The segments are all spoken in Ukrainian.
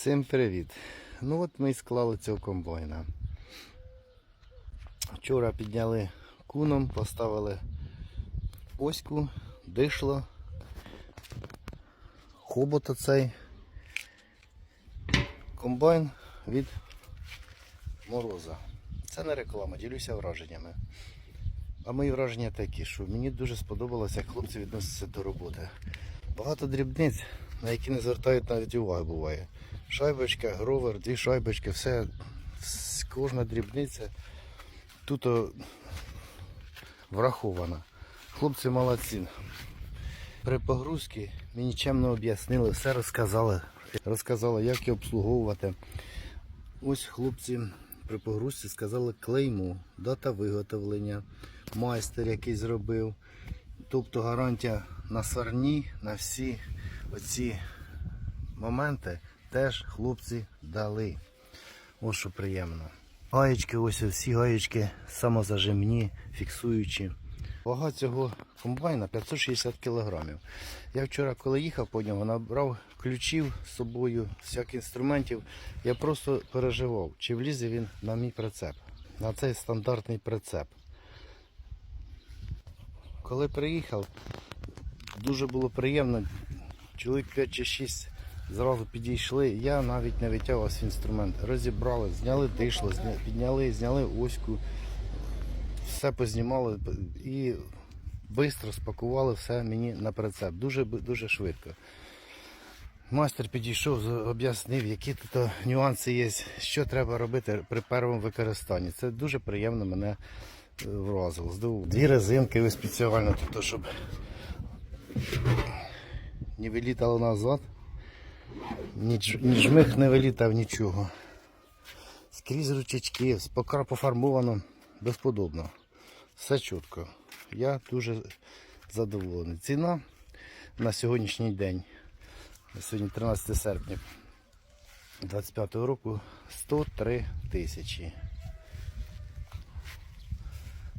Всім привіт! Ну от ми і склали цього комбайна. Вчора підняли куном, поставили оську, дишло, хобот оцей. Комбайн від мороза. Це не реклама, ділюся враженнями. А мої враження такі, що мені дуже сподобалося, як хлопці відносяться до роботи. Багато дрібниць, на які не звертають навіть уваги буває. Шайбочка, гровер, дві шайбочки, все, кожна дрібниця тут о, врахована. Хлопці молодці. При погрузці мені чемно об'яснили, все розказали. Розказали, як її обслуговувати. Ось хлопці при погрузці сказали клейму, дата виготовлення, майстер який зробив. Тобто гарантія на сарні, на всі оці моменти теж хлопці дали. Ось що приємно. Гаєчки, ось всі гаєчки самозажимні, фіксуючі. Вага цього комбайна 560 кг. Я вчора, коли їхав по ньому, набрав ключів з собою, всяких інструментів. Я просто переживав, чи влізе він на мій прицеп, на цей стандартний прицеп. Коли приїхав, дуже було приємно. Чоловік 5 чи 6 зразу підійшли. Я навіть не витягував інструмент. Розібрали, зняли дишло, зня- підняли, зняли оську, все познімали і швидко спакували все мені на прицеп. Дуже, дуже швидко. Майстер підійшов, об'яснив, які тут нюанси є, що треба робити при першому використанні. Це дуже приємно мене е, вразило. Здивувало. Дві резинки спеціально, тобто, щоб не вилітало назад, ні, дж- ні жмих не вилітав нічого. Скрізь ручечки, поки пофарбовано безподобно. Все чітко. Я дуже задоволений. Ціна на сьогоднішній день, сьогодні 13 серпня 25 року 103 тисячі.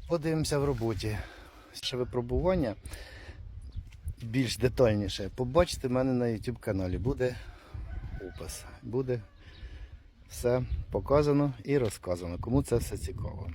Подивимося в роботі. Ще випробування більш детальніше. Побачите мене на YouTube каналі. Буде опис. Буде все показано і розказано. Кому це все цікаво.